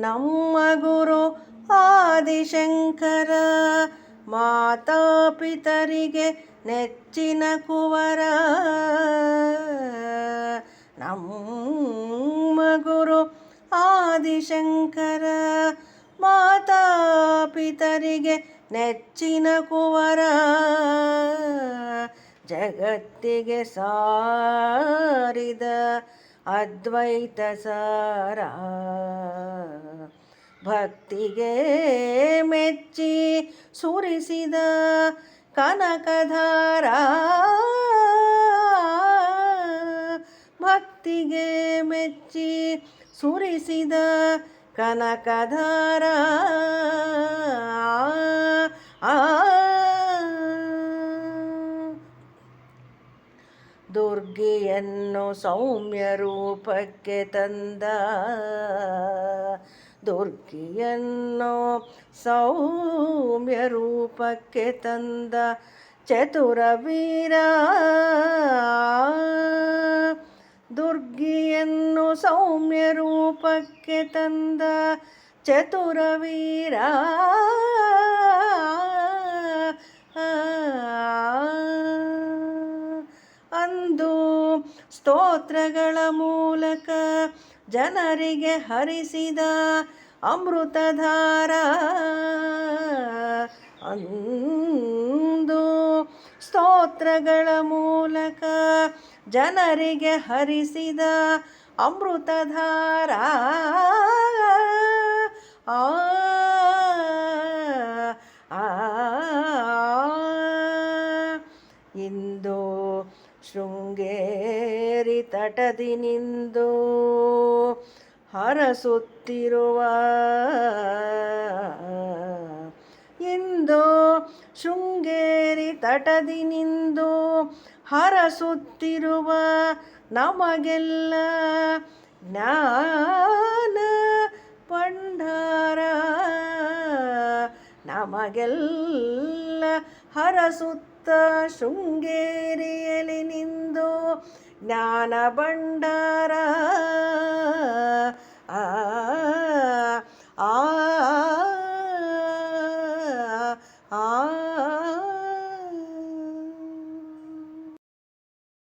ನಮ್ಮ ಗುರು ಆದಿಶಂಕರ ಮಾತಾಪಿತರಿಗೆ ನೆಚ್ಚಿನ ಕುವರ. ನಮ್ಮ ಗುರು ಆದಿಶಂಕರ ಮಾತಾಪಿತರಿಗೆ ನೆಚ್ಚಿನ ಕುವರ. ಜಗತ್ತಿಗೆ ಸಾರಿದ ಅದ್ವೈತ ಸಾರ. ಭಕ್ತಿಗೆ ಮೆಚ್ಚಿ ಸುರಿಸಿದ ಕನಕಧಾರ. ಭಕ್ತಿಗೆ ಮೆಚ್ಚಿ ಸುರಿಸಿದ ಕನಕಧಾರ. ದುರ್ಗೆಯನ್ನು ಸೌಮ್ಯ ರೂಪಕ್ಕೆ ತಂದ ದುರ್ಗಿಯನ್ನು ಸೌಮ್ಯ ರೂಪಕ್ಕೆ ತಂದ ಚತುರ ವೀರ ದುರ್ಗಿಯನ್ನು ಸೌಮ್ಯ ರೂಪಕ್ಕೆ ತಂದ ಚತುರ ವೀರ ಅಂದು ಸ್ತೋತ್ರಗಳ ಮೂಲಕ ಜನರಿಗೆ ಹರಿಸಿದ ಅಮೃತಧಾರ ಅಂದು ಸ್ತೋತ್ರಗಳ ಮೂಲಕ ಜನರಿಗೆ ಹರಿಸಿದ ಅಮೃತಧಾರ ಆ ಇಂದು ಶೃಂಗೇರಿ ತಟದಿ ನಿಂದು ಹರಸುತ್ತಿರುವ ಇಂದು ಶೃಂಗೇರಿ ತಟದಿ ನಿಂದು ಹರಸುತ್ತಿರುವ ನಮಗೆಲ್ಲ ಜ್ಞಾನ ಪಂಡಾರ ನಮಗೆಲ್ಲ ಹರಸುತ್ತ ಶೃಂಗೇರಿಯಲಿ ನಿಂದು ಜ್ಞಾನ ಭಂಡಾರ ಆ